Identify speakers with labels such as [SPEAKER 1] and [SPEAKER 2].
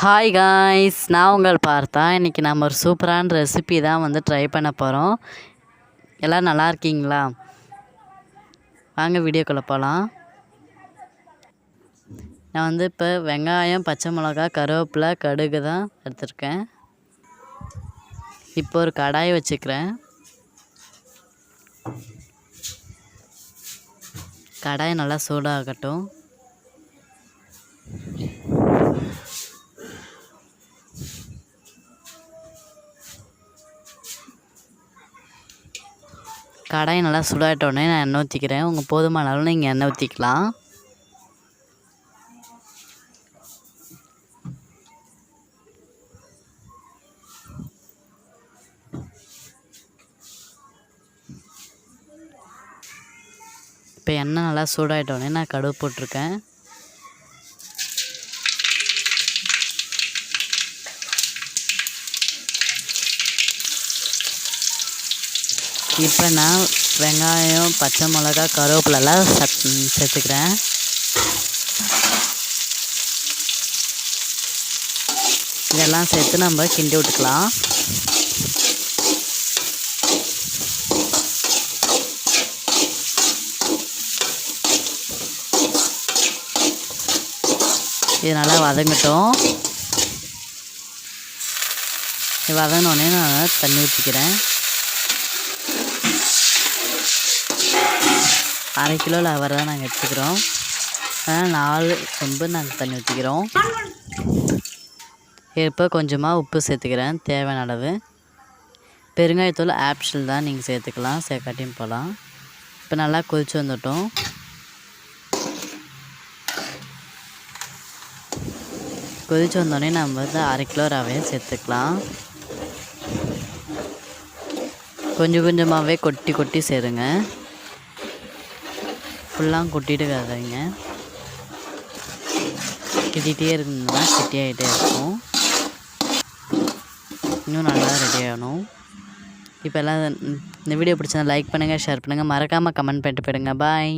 [SPEAKER 1] Hi guys நான் உங்கள் பார்த்தா. இன்றைக்கி நம்ம ஒரு சூப்பரான ரெசிபி தான் வந்து ட்ரை பண்ண போகிறோம் எல்லாம் நல்லா இருக்கீங்களா? வாங்க வீடியோக்குள்ளே போகலாம் நான் வந்து இப்போ வெங்காயம் பச்சை மிளகா கருவேப்பிலை கடுகு தான் எடுத்திருக்கேன். இப்போ ஒரு கடாய் வச்சுக்கிறேன். கடாய் நல்லா சூடாகட்டும். கடாயை நல்லா சுடாட்டோடனே நான் எண்ணெய் ஊற்றிக்கிறேன் உங்கள் போதுமான அளவில் நீங்கள் எண்ணெய் ஊற்றிக்கலாம் இப்போ எண்ணெய் நல்லா சூடாகிட்டோடனே நான் கடுகு போட்டிருக்கேன். இப்போ நான் வெங்காயம் பச்சை மிளகா கருவேப்பிலெல்லாம் சத் சேர்த்துக்கிறேன். இதெல்லாம் சேர்த்து நம்ம கிண்டி விட்டுக்கலாம். இது நல்லா வதங்கட்டும். வதங்கினோடனே நான் தண்ணி ஊற்றிக்கிறேன் அரை கிலோ லவர் தான் நாங்கள் எடுத்துக்கிறோம். அதனால் நாலு சொம்பு நாங்கள் தண்ணி ஊற்றிக்கிறோம் இப்போ கொஞ்சமாக உப்பு சேர்த்துக்கிறேன். தேவையான அளவு. பெருங்காயத்தூள் ஆப்ஷனல் தான் நீங்கள் சேர்த்துக்கலாம். சேர்க்காட்டியும் போகலாம் இப்போ நல்லா கொதிச்சு வந்துட்டோம். கொதிச்சு வந்தோடனே நம்ம வந்து அரை கிலோ ரவையை சேர்த்துக்கலாம். கொஞ்சம் கொஞ்சமாகவே கொட்டி கொட்டி சேருங்க. ஃபுல்லாக கொட்டிட்டு கதைங்க கிட்டிகிட்டே இருந்ததுன்னா கெட்டியாகிட்டே இருக்கும். இன்னும் நல்லா ரெடி ஆகணும். இப்போ எல்லாம் இந்த வீடியோ பிடிச்சா லைக் பண்ணுங்கள் ஷேர் பண்ணுங்கள் மறக்காமல் கமெண்ட் பண்ணிட்டு போயிடுங்க. பாய்